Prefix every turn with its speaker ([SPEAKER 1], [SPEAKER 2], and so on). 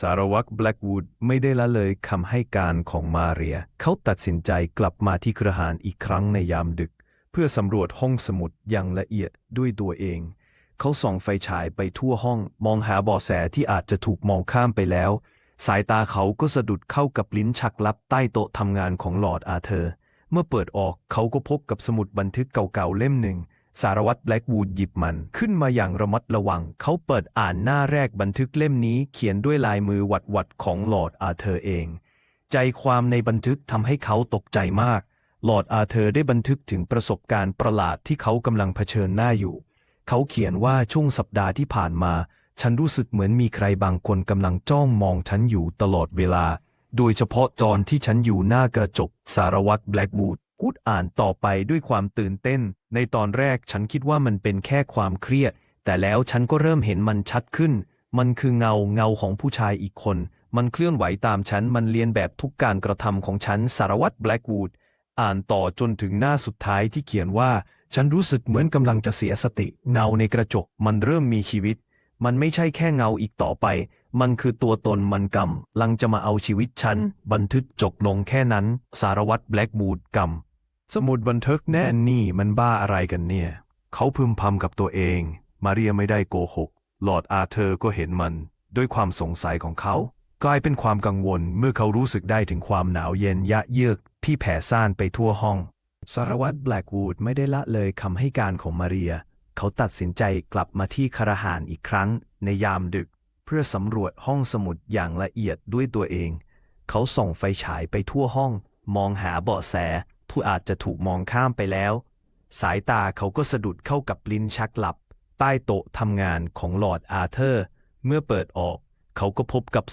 [SPEAKER 1] สารวัตรแบล็กวูดไม่ได้ละเลยคำให้การของมาเรีย เขาตัดสินใจกลับมาที่ครหารอีกครั้งในยามดึก เพื่อสำรวจห้องสมุดอย่างละเอียดด้วยตัวเอง เขาส่องไฟฉายไปทั่วห้องมองหาเบาะแสที่อาจจะถูกมองข้ามไปแล้ว สายตาเขาก็สะดุดเข้ากับลิ้นชักลับใต้โต๊ะทำงานของหลอร์ดอาเธอร์ เมื่อเปิดออกเขาก็พบกับสมุดบันทึกเก่าๆเล่มหนึ่ง สารวัตรแบล็กวูดหยิบมันขึ้นมาอย่างระมัดระวัง เขาเปิดอ่านหน้าแรกบันทึกเล่มนี้เขียนด้วยลายมือหวัดๆของลอร์ดอาเธอร์เอง ใจความในบันทึกทำให้เขาตกใจมากลอร์ดอาเธอร์ได้บันทึกถึงประสบการณ์ประหลาดที่เขากำลังเผชิญหน้าอยู่ เขาเขียนว่าช่วงสัปดาห์ที่ผ่านมา ฉันรู้สึกเหมือนมีใครบางคนกำลังจ้องมองฉันอยู่ตลอดเวลา โดยเฉพาะตอนที่ฉันอยู่หน้ากระจกสารวัตรแบล็กวูด กูดอ่านต่อไปด้วยความตื่นเต้น ในตอนแรกฉันคิดว่ามันเป็นแค่ความเครียด แต่แล้วฉันก็เริ่มเห็นมันชัดขึ้น มันคือเงาเงาของผู้ชายอีกคน มันเคลื่อนไหวตามฉัน มันเลียนแบบทุกการกระทำของฉันสารวัตรแบล็กวูดอ่านต่อจนถึงหน้าสุดท้ายที่เขียนว่า ฉันรู้สึกเหมือนกำลังจะเสียสติ เงาในกระจก มันเริ่มมีชีวิต มันไม่ใช่แค่เงาอีกต่อไป มันคือตัวตนมันกำลังจะมาเอาชีวิตฉัน บันทึกจบลงแค่นั้น สารวัตรแบล็กบูดกำ สมุดบันทึกแน่นี่มันบ้าอะไรกันเนี่ย เขาพึมพำกับตัวเอง มาเรียไม่ได้โกหก หลอดอาเธอร์ก็เห็นมัน ด้วยความสงสัยของเขา กลายเป็นความกังวลเมื่อเขารู้สึกได้ถึงความหนาวเย็นยะเยือกที่แผ่ซ่านไปทั่วห้อง สารวัตรแบล็กวูดไม่ได้ละเลยคำให้การของมาเรีย เขาตัดสินใจกลับมาที่คารหานอีกครั้ง ในยามดึก เพื่อสำรวจห้องสมุดอย่างละเอียดด้วยตัวเอง เขาส่องไฟฉายไปทั่วห้อง มองหาเบาะแส ผู้อาจจะถูกมองข้ามไปแล้ว สายตาเขาก็สะดุดเข้ากับลิ้นชักหลับ ใต้โต๊ะทำงานของลอร์ดอาเธอร์ เมื่อเปิดออก เขาก็พบกับ